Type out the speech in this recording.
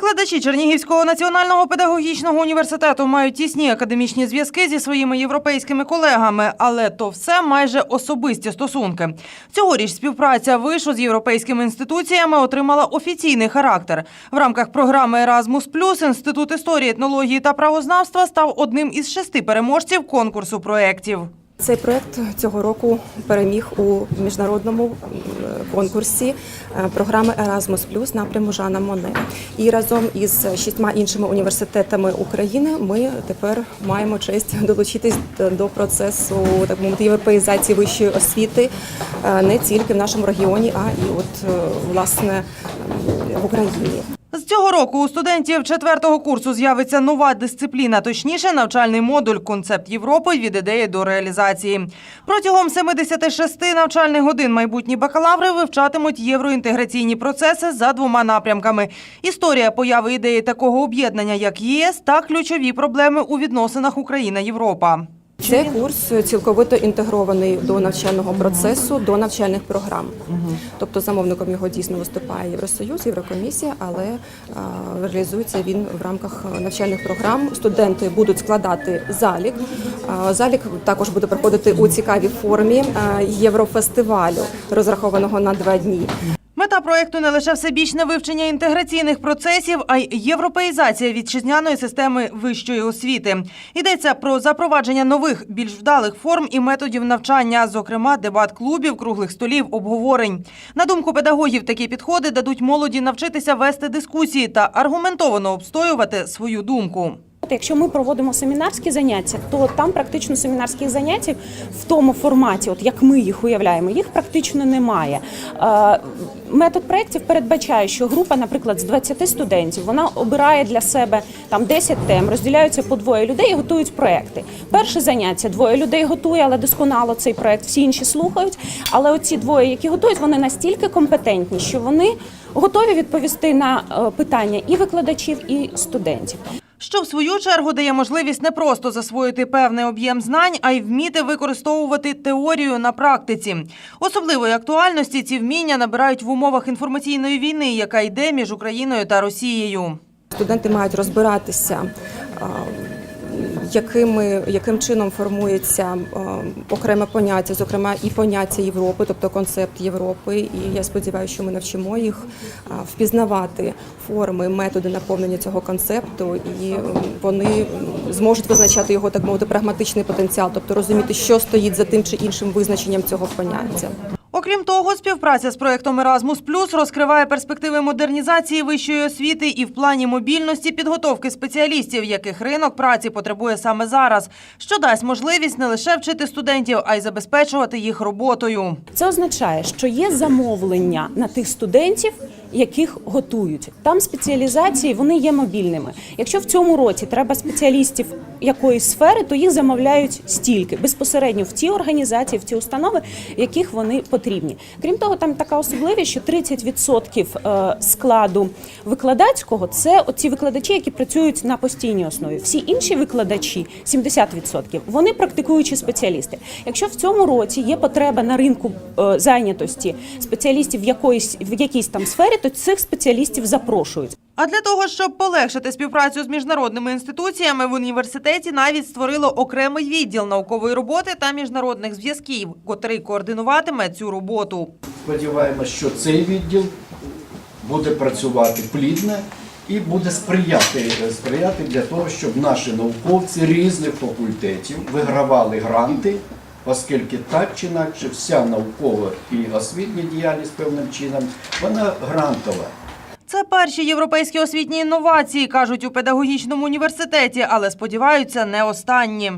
Викладачі Чернігівського національного педагогічного університету мають тісні академічні зв'язки зі своїми європейськими колегами, але то все майже особисті стосунки. Цьогоріч співпраця вишу з європейськими інституціями отримала офіційний характер. В рамках програми Erasmus+, інститут історії, етнології та правознавства став одним із шести переможців конкурсу проєктів. Цей проект цього року переміг у міжнародному конкурсі е, програми Erasmus напряму Жана Моне. І разом із шістьма іншими університетами України ми тепер маємо честь долучитись до процесу так мовити, європеїзації вищої освіти е, не тільки в нашому регіоні, а і от е, власне в Україні. З цього року у студентів четвертого курсу з'явиться нова дисципліна, точніше, навчальний модуль «Концепт Європи від ідеї до реалізації». Протягом 76 навчальних годин майбутні бакалаври вивчатимуть євроінтеграційні процеси за двома напрямками: історія появи ідеї такого об'єднання, як ЄС, та ключові проблеми у відносинах Україна-Європа. Це курс цілковито інтегрований до навчального процесу, до навчальних програм. Тобто замовником його дійсно виступає Євросоюз, Єврокомісія, але реалізується він в рамках навчальних програм. Студенти будуть складати залік. Залік також буде проходити у цікавій формі єврофестивалю, розрахованого на два дні. Мета проекту не лише всебічне вивчення інтеграційних процесів, а й європеїзація вітчизняної системи вищої освіти. Йдеться про запровадження нових, більш вдалих форм і методів навчання, зокрема дебат-клубів, круглих столів, обговорень. На думку педагогів, такі підходи дадуть молоді навчитися вести дискусії та аргументовано обстоювати свою думку. От Якщо ми проводимо семінарські заняття, то там практично семінарських занять в тому форматі, от як ми їх уявляємо, їх практично немає. Е, Метод проєктів передбачає, що група, наприклад, з 20 студентів, вона обирає для себе там 10 тем, розділяються по двоє людей і готують проекти. Перше заняття двоє людей готує, але досконало цей проект, всі інші слухають. Але оці двоє, які готують, вони настільки компетентні, що вони готові відповісти на е, питання і викладачів, і студентів. Що в свою чергу дає можливість не просто засвоїти певний об'єм знань, а й вміти використовувати теорію на практиці. Особливої актуальності ці вміння набирають в умовах інформаційної війни, яка йде між Україною та Росією. Студенти мають розбиратися, якими, яким чином формується а, окреме поняття, зокрема і поняття Європи, тобто концепт Європи. І я сподіваюся, що ми навчимо їх а, впізнавати форми, методи наповнення цього концепту, і м, вони зможуть визначати його так мовити прагматичний потенціал, тобто розуміти, що стоїть за тим чи іншим визначенням цього поняття. Окрім того, співпраця з проектом Erasmus розкриває перспективи модернізації вищої освіти і в плані мобільності підготовки спеціалістів, яких ринок праці потребує саме зараз, що дасть можливість не лише вчити студентів, а й забезпечувати їх роботою. Це означає, що є замовлення на тих студентів, яких готують. Там спеціалізації вони є мобільними. Якщо в цьому році треба спеціалістів якоїсь сфери, то їх замовляють стільки безпосередньо в ті організації, в ті установи, в яких вони потрібні. Крім того, там така особливість, що 30% е, складу викладацького це ті викладачі, які працюють на постійній основі. Всі інші викладачі, 70%, вони практикуючі спеціалісти. Якщо в цьому році є потреба на ринку е, зайнятості спеціалістів в якоїсь в якійсь там сфері, то цих спеціалістів запрошують. А для того, щоб полегшити співпрацю з міжнародними інституціями, в університеті навіть створило окремий відділ наукової роботи та міжнародних зв'язків, котрий координуватиме цю роботу. Сподіваємось, що цей відділ буде працювати плідно і буде сприяти, сприяти для того, щоб наші науковці різних факультетів вигравали гранти, оскільки так чи інакше вся наукова і освітня діяльність певним чином вона грантова. Це перші європейські освітні інновації, кажуть у педагогічному університеті, але сподіваються, не останні.